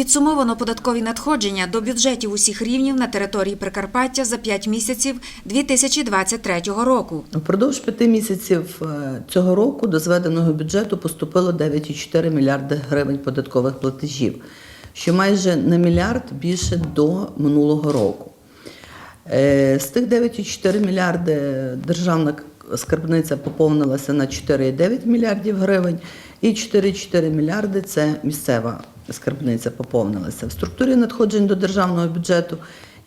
Підсумовано податкові надходження до бюджетів усіх рівнів на території Прикарпаття за 5 місяців 2023 року. Впродовж п'яти місяців е, цього року до зведеного бюджету поступило 9,4 мільярди гривень податкових платежів, що майже на мільярд більше до минулого року. Е, З тих 9,4 мільярди державна скарбниця поповнилася на 4,9 мільярдів гривень, і 4,4 мільярди це місцева скарбниця поповнилася. В структурі надходжень до державного бюджету,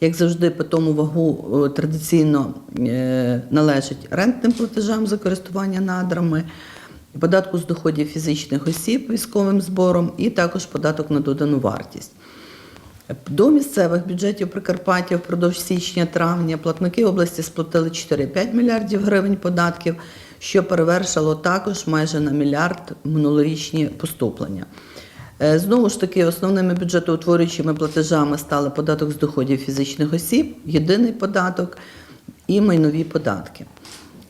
як завжди, по тому вагу е, традиційно е, належить рентним платежам за користування надрами, податку з доходів фізичних осіб військовим збором і також податок на додану вартість. До місцевих бюджетів Прикарпаття впродовж січня-травня платники області сплатили 4,5 мільярдів гривень податків, що перевершило також майже на мільярд минулорічні поступлення. Е, Знову ж таки, основними бюджетоутворюючими платежами стали податок з доходів фізичних осіб, єдиний податок і майнові податки.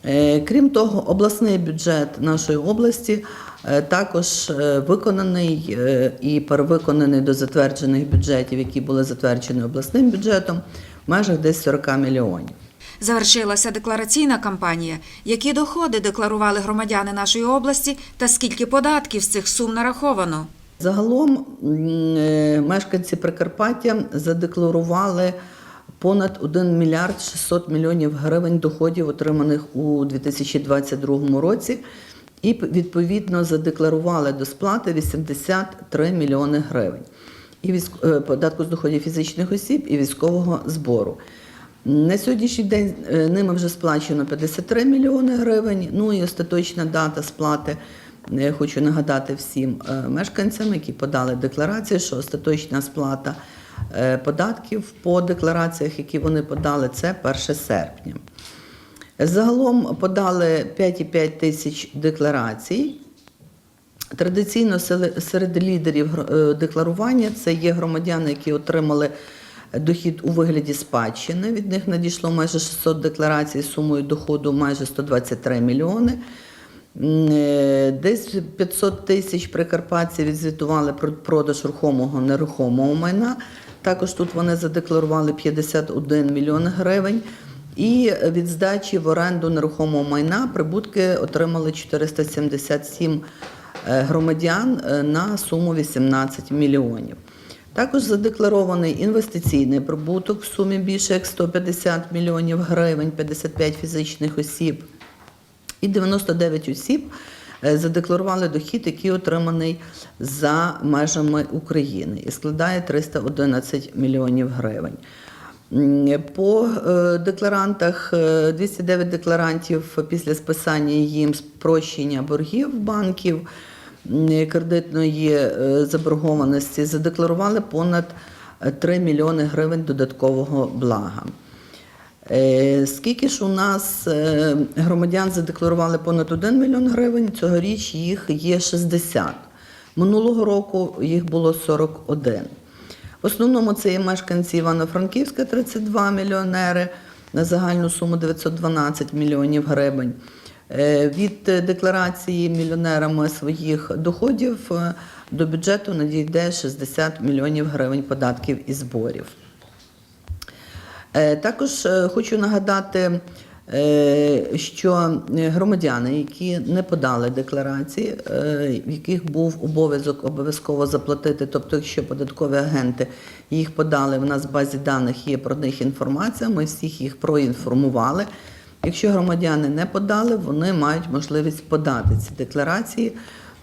Е, Крім того, обласний бюджет нашої області е, також виконаний і перевиконаний до затверджених бюджетів, які були затверджені обласним бюджетом, в межах десь 40 мільйонів. Завершилася деклараційна кампанія. Які доходи декларували громадяни нашої області та скільки податків з цих сум нараховано? Загалом е, мешканці Прикарпаття задекларували понад 1 мільярд 600 мільйонів гривень доходів, отриманих у 2022 році, і відповідно задекларували до сплати 83 мільйони гривень і е, податку з доходів фізичних осіб і військового збору. На сьогоднішній день е, ними вже сплачено 53 мільйони гривень. Ну і остаточна дата сплати. е, Хочу нагадати всім е, мешканцям, які подали декларації, що остаточна сплата податків по деклараціях, які вони подали, це 1 серпня. Загалом подали 5,5 тисяч декларацій. Традиційно серед лідерів декларування це є громадяни, які отримали дохід у вигляді спадщини. Від них надійшло майже 600 декларацій з сумою доходу майже 123 мільйони. Е, Десь 500 тисяч прикарпатців відзвітували про продаж рухомого нерухомого майна. Також тут вони задекларували 51 мільйон гривень. І від здачі в оренду нерухомого майна прибутки отримали 477 е, громадян е, на суму 18 мільйонів. Також задекларований інвестиційний прибуток в сумі більше як 150 мільйонів гривень, 55 фізичних осіб і 99 осіб е, задекларували дохід, який отриманий за межами України і складає 311 мільйонів гривень. По е, декларантах е, 209 декларантів після списання їм спрощення боргів банків кредитної е, заборгованості задекларували понад е, 3 мільйони гривень додаткового блага. Е, Скільки ж у нас е, громадян задекларували понад 1 мільйон гривень, цьогоріч їх є 60. Минулого року їх було 41. В основному це є мешканці Івано-Франківська 32 мільйонери на загальну суму 912 мільйонів гривень. Е, Від декларації мільйонерами своїх доходів е, до бюджету надійде 60 мільйонів гривень податків і зборів. Е, Також хочу нагадати, що громадяни, які не подали декларації, в яких був обов'язок обов'язково заплатити, тобто, якщо податкові агенти їх подали, в нас в базі даних є про них інформація, ми всіх їх проінформували. Якщо громадяни не подали, вони мають можливість подати ці декларації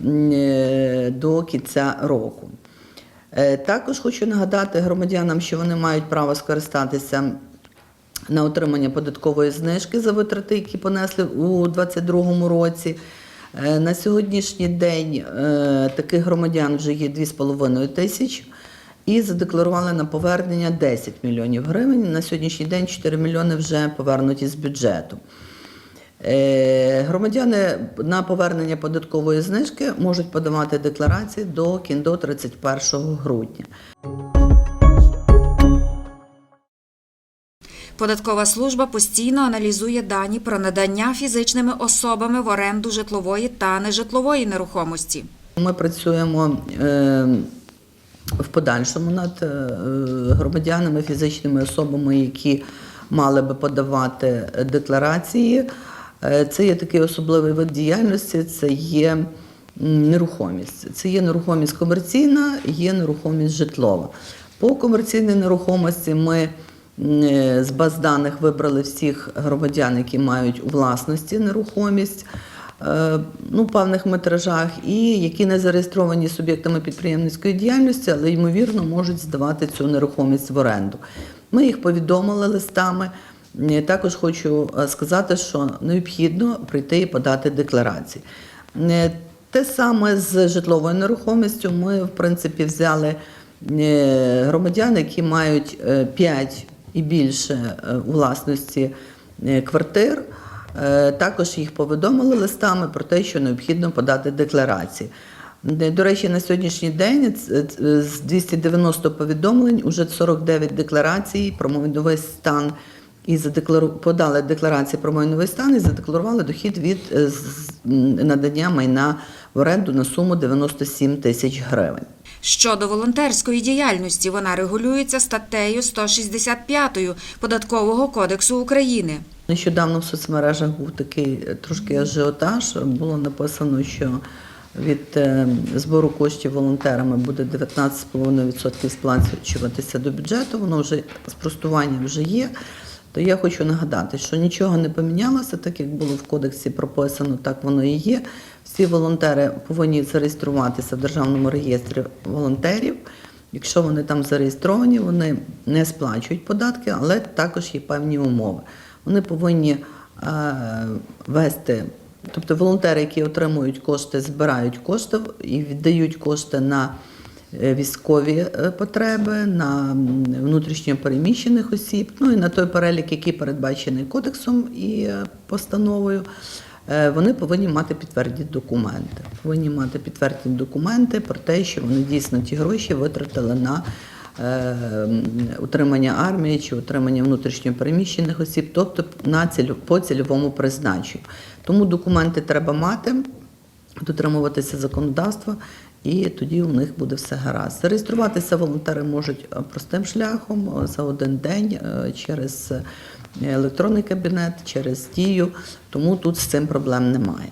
е, до кінця року. Е, Також хочу нагадати громадянам, що вони мають право скористатися на отримання податкової знижки за витрати, які понесли у 2022 році. Е, На сьогоднішній день таких громадян вже є 2,5 тисяч і задекларували на повернення 10 мільйонів гривень. На сьогоднішній день 4 мільйони вже повернуті з бюджету. Е, Громадяни на повернення податкової знижки можуть подавати декларації до кін- до 31 грудня. Податкова служба постійно аналізує дані про надання фізичними особами в оренду житлової та нежитлової нерухомості. Ми працюємо е, в подальшому над е, громадянами, фізичними особами, які мали би подавати декларації. Е, Це є такий особливий вид діяльності, це є нерухомість. Це є нерухомість комерційна, є нерухомість житлова. По комерційній нерухомості ми е, з баз даних вибрали всіх громадян, які мають у власності нерухомість ну, певних метражах, і які не зареєстровані суб'єктами підприємницької діяльності, але ймовірно можуть здавати цю нерухомість в оренду. Ми їх повідомили листами. Е, Також хочу е, сказати, що необхідно прийти і подати декларації. Е, Те саме з житловою нерухомістю. Ми, в принципі, взяли е, громадян, які мають 5 і більше е, власності е, квартир. Е, Також їх повідомили листами про те, що необхідно подати декларації. До речі, на сьогоднішній день ц- з 290 повідомлень уже 49 декларацій про майновий стан і задеклару... подали декларації про майновий стан і задекларували дохід від е, надання майна в оренду на суму 97 тисяч гривень. Щодо волонтерської діяльності, вона регулюється статтею 165 Податкового кодексу України. Нещодавно в соцмережах був такий трошки ажіотаж. Було написано, що від е, збору коштів волонтерами буде 19,5% сплачуватися до бюджету. Воно вже спростування вже є. То я хочу нагадати, що нічого не помінялося, так як було в кодексі прописано, так воно і є. Всі волонтери повинні зареєструватися в державному реєстрі волонтерів. Якщо вони там зареєстровані, вони не сплачують податки, але також є певні умови. Вони повинні е, вести, тобто волонтери, які отримують кошти, збирають кошти і віддають кошти на е, військові е, потреби, на внутрішньо переміщених осіб, ну і на той перелік, який передбачений кодексом і постановою. Вони повинні мати підтвердні документи. Повинні мати підтвердні документи про те, що вони дійсно ті гроші витратили на утримання армії чи утримання внутрішньо переміщених осіб, тобто на цілю, по цільовому призначенню. Тому документи треба мати, дотримуватися законодавства, і тоді у них буде все гаразд. Зареєструватися волонтери можуть е, простим шляхом е, за один день е, через е, електронний кабінет, через дію, тому тут з цим проблем немає.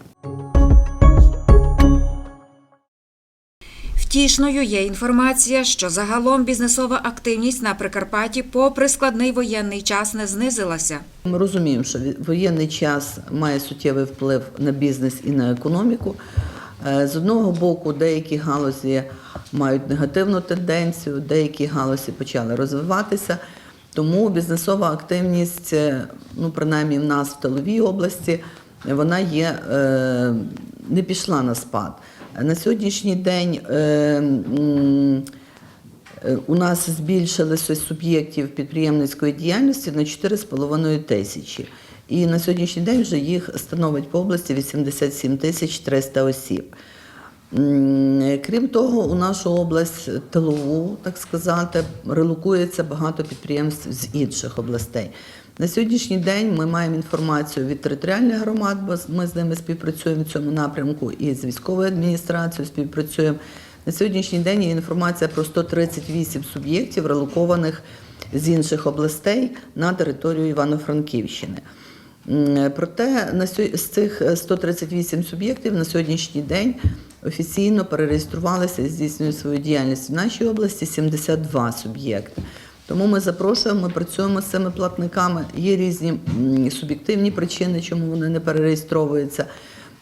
Втішною є інформація, що загалом бізнесова активність на Прикарпатті, попри складний воєнний час, не знизилася. Ми розуміємо, що воєнний час має суттєвий вплив на бізнес і на економіку. Е, З одного боку, деякі галузі мають негативну тенденцію, деякі галузі почали розвиватися. Тому бізнесова активність, е, ну принаймні в нас в тиловій області, вона є е, не пішла на спад. На сьогоднішній день е, Е, У нас збільшилося суб'єктів підприємницької діяльності на 4,5 тисячі. І на сьогоднішній день вже їх становить по області 87 тисяч 300 осіб. М, Крім того, у нашу область тилову, так сказати, релокується багато підприємств з інших областей. На сьогоднішній день ми маємо інформацію від територіальних громад, бо ми з ними співпрацюємо в цьому напрямку, і з військовою адміністрацією співпрацюємо. На сьогоднішній день є інформація про 138 суб'єктів, релокованих з інших областей на територію Івано-Франківщини. Проте з цих е, 138 суб'єктів на сьогоднішній день офіційно перереєструвалися і здійснюють свою діяльність в нашій області 72 суб'єкти. Тому ми запрошуємо, ми працюємо з цими платниками. Є різні суб'єктивні причини, чому вони не перереєстровуються.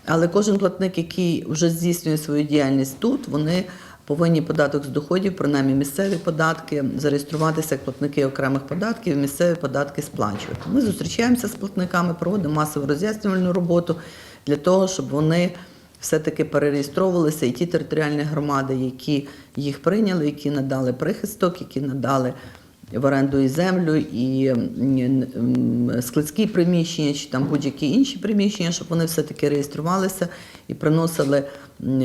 Але кожен платник, який вже здійснює свою діяльність тут, вони повинні податок з доходів, принаймні місцеві податки, зареєструватися як платники окремих податків, місцеві податки сплачувати. Ми зустрічаємося з платниками, проводимо масову роз'яснювальну роботу для того, щоб вони все-таки перереєстровувалися, і ті територіальні громади, які їх прийняли, які надали прихисток, які надали в оренду і землю, і складські приміщення, чи там будь-які інші приміщення, щоб вони все-таки реєструвалися і приносили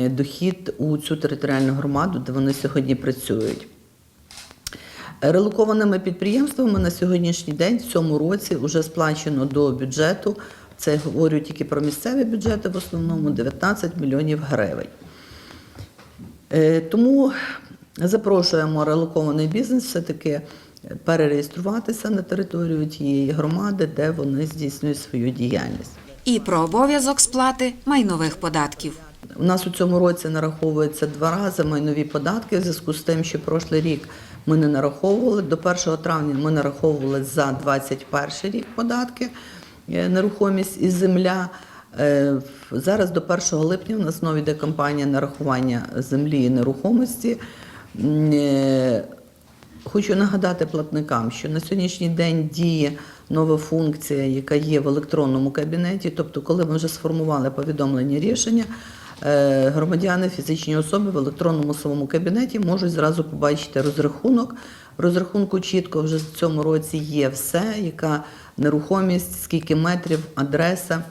дохід у цю територіальну громаду, де вони сьогодні працюють. Релокованими підприємствами на сьогоднішній день в цьому році вже сплачено до бюджету. Це я говорю тільки про місцеві бюджети, в основному 19 мільйонів гривень. Е, Тому Запрошуємо релокований бізнес все-таки перереєструватися на територію тієї громади, де вони здійснюють свою діяльність. І про обов'язок сплати майнових податків. У нас у цьому році нараховується два рази майнові податки в зв'язку з тим, що прошлий рік ми не нараховували. До 1 травня ми нараховували за 21 рік податки, нерухомість і земля. Е, Зараз до 1 липня у нас знову йде кампанія нарахування землі і нерухомості. Е, Хочу нагадати платникам, що на сьогоднішній день діє нова функція, яка є в електронному кабінеті. Тобто, коли ми вже сформували повідомлення рішення, е, громадяни, фізичні особи в електронному своєму кабінеті можуть зразу побачити розрахунок. Розрахунку чітко вже в цьому році є все, яка нерухомість, скільки метрів, адреса.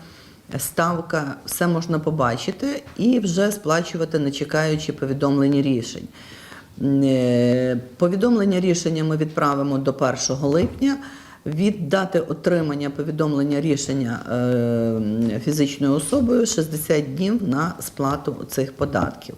Ставка, все можна побачити і вже сплачувати, не чекаючи повідомлення рішень. Е, Повідомлення рішення ми відправимо до 1 липня. Від дати отримання повідомлення рішення е, фізичною особою 60 днів на сплату цих податків.